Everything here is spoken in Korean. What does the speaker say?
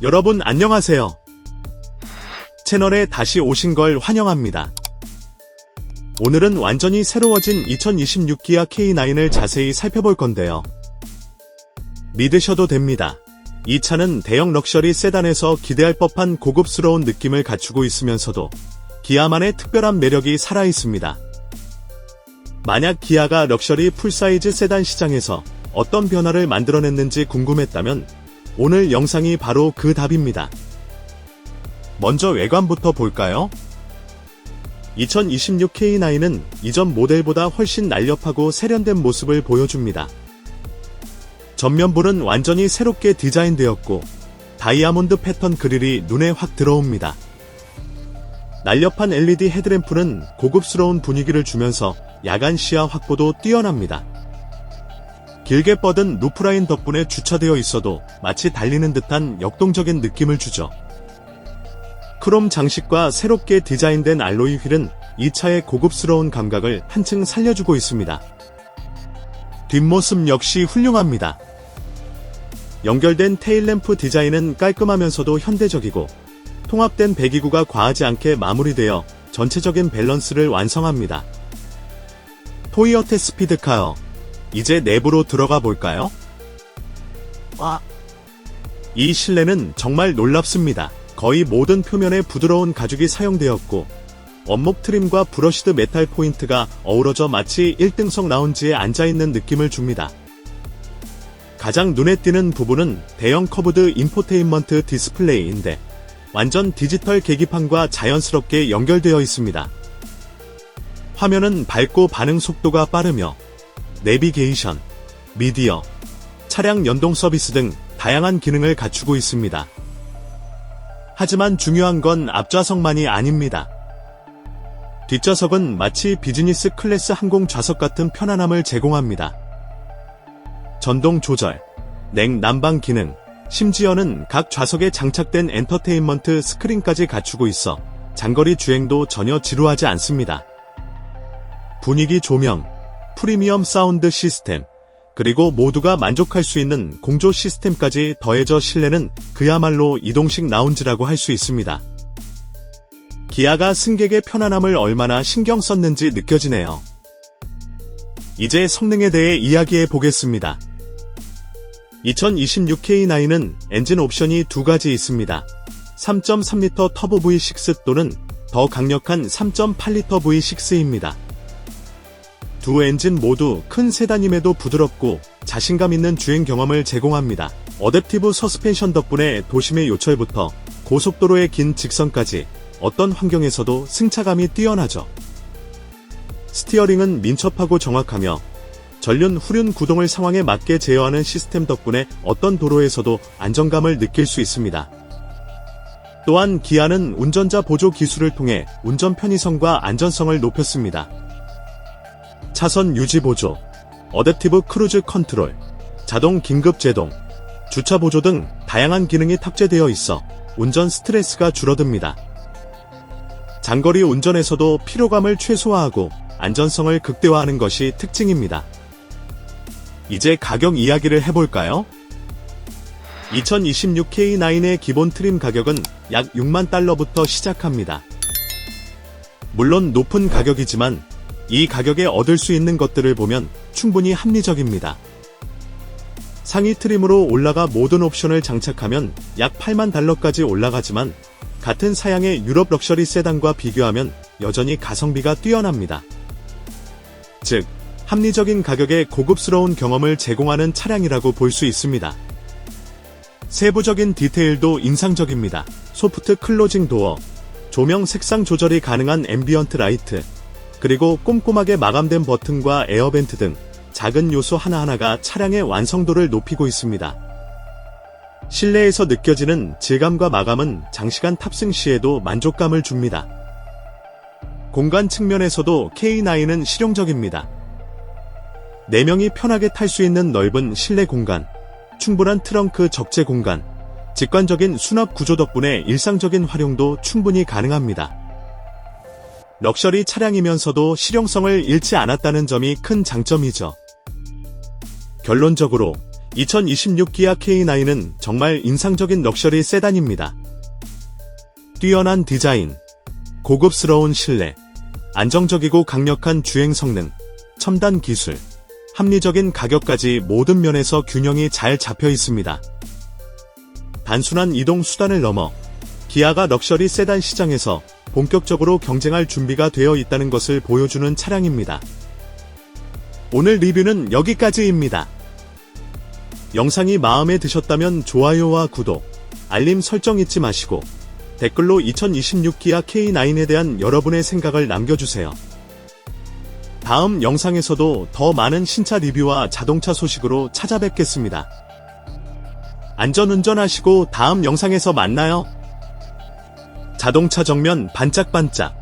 여러분 안녕하세요. 채널에 다시 오신 걸 환영합니다. 오늘은 완전히 새로워진 2026 기아 K9을 자세히 살펴볼 건데요. 믿으셔도 됩니다. 이 차는 대형 럭셔리 세단에서 기대할 법한 고급스러운 느낌을 갖추고 있으면서도 기아만의 특별한 매력이 살아 있습니다. 만약 기아가 럭셔리 풀사이즈 세단 시장에서 어떤 변화를 만들어냈는지 궁금했다면 오늘 영상이 바로 그 답입니다. 먼저 외관부터 볼까요? 2026 K9은 이전 모델보다 훨씬 날렵하고 세련된 모습을 보여줍니다. 전면부는 완전히 새롭게 디자인되었고 다이아몬드 패턴 그릴이 눈에 확 들어옵니다. 날렵한 LED 헤드램프는 고급스러운 분위기를 주면서 야간 시야 확보도 뛰어납니다. 길게 뻗은 루프라인 덕분에 주차되어 있어도 마치 달리는 듯한 역동적인 느낌을 주죠. 크롬 장식과 새롭게 디자인된 알로이 휠은 이 차의 고급스러운 감각을 한층 살려주고 있습니다. 뒷모습 역시 훌륭합니다. 연결된 테일램프 디자인은 깔끔하면서도 현대적이고 통합된 배기구가 과하지 않게 마무리되어 전체적인 밸런스를 완성합니다. 토이어테 스피드카어 이제 내부로 들어가 볼까요? 와. 이 실내는 정말 놀랍습니다. 거의 모든 표면에 부드러운 가죽이 사용되었고 원목 트림과 브러시드 메탈 포인트가 어우러져 마치 1등석 라운지에 앉아있는 느낌을 줍니다. 가장 눈에 띄는 부분은 대형 커브드 인포테인먼트 디스플레이인데 완전 디지털 계기판과 자연스럽게 연결되어 있습니다. 화면은 밝고 반응 속도가 빠르며 내비게이션, 미디어, 차량 연동 서비스 등 다양한 기능을 갖추고 있습니다. 하지만 중요한 건 앞좌석만이 아닙니다. 뒷좌석은 마치 비즈니스 클래스 항공 좌석 같은 편안함을 제공합니다. 전동 조절, 냉 난방 기능, 심지어는 각 좌석에 장착된 엔터테인먼트 스크린까지 갖추고 있어 장거리 주행도 전혀 지루하지 않습니다. 분위기 조명, 프리미엄 사운드 시스템, 그리고 모두가 만족할 수 있는 공조 시스템까지 더해져 실내는 그야말로 이동식 라운지라고 할 수 있습니다. 기아가 승객의 편안함을 얼마나 신경 썼는지 느껴지네요. 이제 성능에 대해 이야기해 보겠습니다. 2026 K9은 엔진 옵션이 두 가지 있습니다. 3.3L 터보 V6 또는 더 강력한 3.8L V6입니다. 두 엔진 모두 큰 세단임에도 부드럽고 자신감 있는 주행 경험을 제공합니다. 어댑티브 서스펜션 덕분에 도심의 요철부터 고속도로의 긴 직선까지 어떤 환경에서도 승차감이 뛰어나죠. 스티어링은 민첩하고 정확하며 전륜 후륜 구동을 상황에 맞게 제어하는 시스템 덕분에 어떤 도로에서도 안정감을 느낄 수 있습니다. 또한 기아는 운전자 보조 기술을 통해 운전 편의성과 안전성을 높였습니다. 차선 유지 보조, 어댑티브 크루즈 컨트롤, 자동 긴급 제동, 주차 보조 등 다양한 기능이 탑재되어 있어 운전 스트레스가 줄어듭니다. 장거리 운전에서도 피로감을 최소화하고 안전성을 극대화하는 것이 특징입니다. 이제 가격 이야기를 해볼까요? 2026 K9의 기본 트림 가격은 약 6만 달러부터 시작합니다. 물론 높은 가격이지만 이 가격에 얻을 수 있는 것들을 보면 충분히 합리적입니다. 상위 트림으로 올라가 모든 옵션을 장착하면 약 8만 달러까지 올라가지만 같은 사양의 유럽 럭셔리 세단과 비교하면 여전히 가성비가 뛰어납니다. 즉, 합리적인 가격에 고급스러운 경험을 제공하는 차량이라고 볼 수 있습니다. 세부적인 디테일도 인상적입니다. 소프트 클로징 도어, 조명 색상 조절이 가능한 앰비언트 라이트, 그리고 꼼꼼하게 마감된 버튼과 에어벤트 등 작은 요소 하나하나가 차량의 완성도를 높이고 있습니다. 실내에서 느껴지는 질감과 마감은 장시간 탑승 시에도 만족감을 줍니다. 공간 측면에서도 K9은 실용적입니다. 4명이 편하게 탈 수 있는 넓은 실내 공간, 충분한 트렁크 적재 공간, 직관적인 수납 구조 덕분에 일상적인 활용도 충분히 가능합니다. 럭셔리 차량이면서도 실용성을 잃지 않았다는 점이 큰 장점이죠. 결론적으로 2026 기아 K9은 정말 인상적인 럭셔리 세단입니다. 뛰어난 디자인, 고급스러운 실내, 안정적이고 강력한 주행 성능, 첨단 기술, 합리적인 가격까지 모든 면에서 균형이 잘 잡혀 있습니다. 단순한 이동 수단을 넘어 기아가 럭셔리 세단 시장에서 본격적으로 경쟁할 준비가 되어 있다는 것을 보여주는 차량입니다. 오늘 리뷰는 여기까지입니다. 영상이 마음에 드셨다면 좋아요와 구독, 알림 설정 잊지 마시고 댓글로 2026 기아 K9에 대한 여러분의 생각을 남겨주세요. 다음 영상에서도 더 많은 신차 리뷰와 자동차 소식으로 찾아뵙겠습니다. 안전운전하시고 다음 영상에서 만나요. 자동차 정면 반짝반짝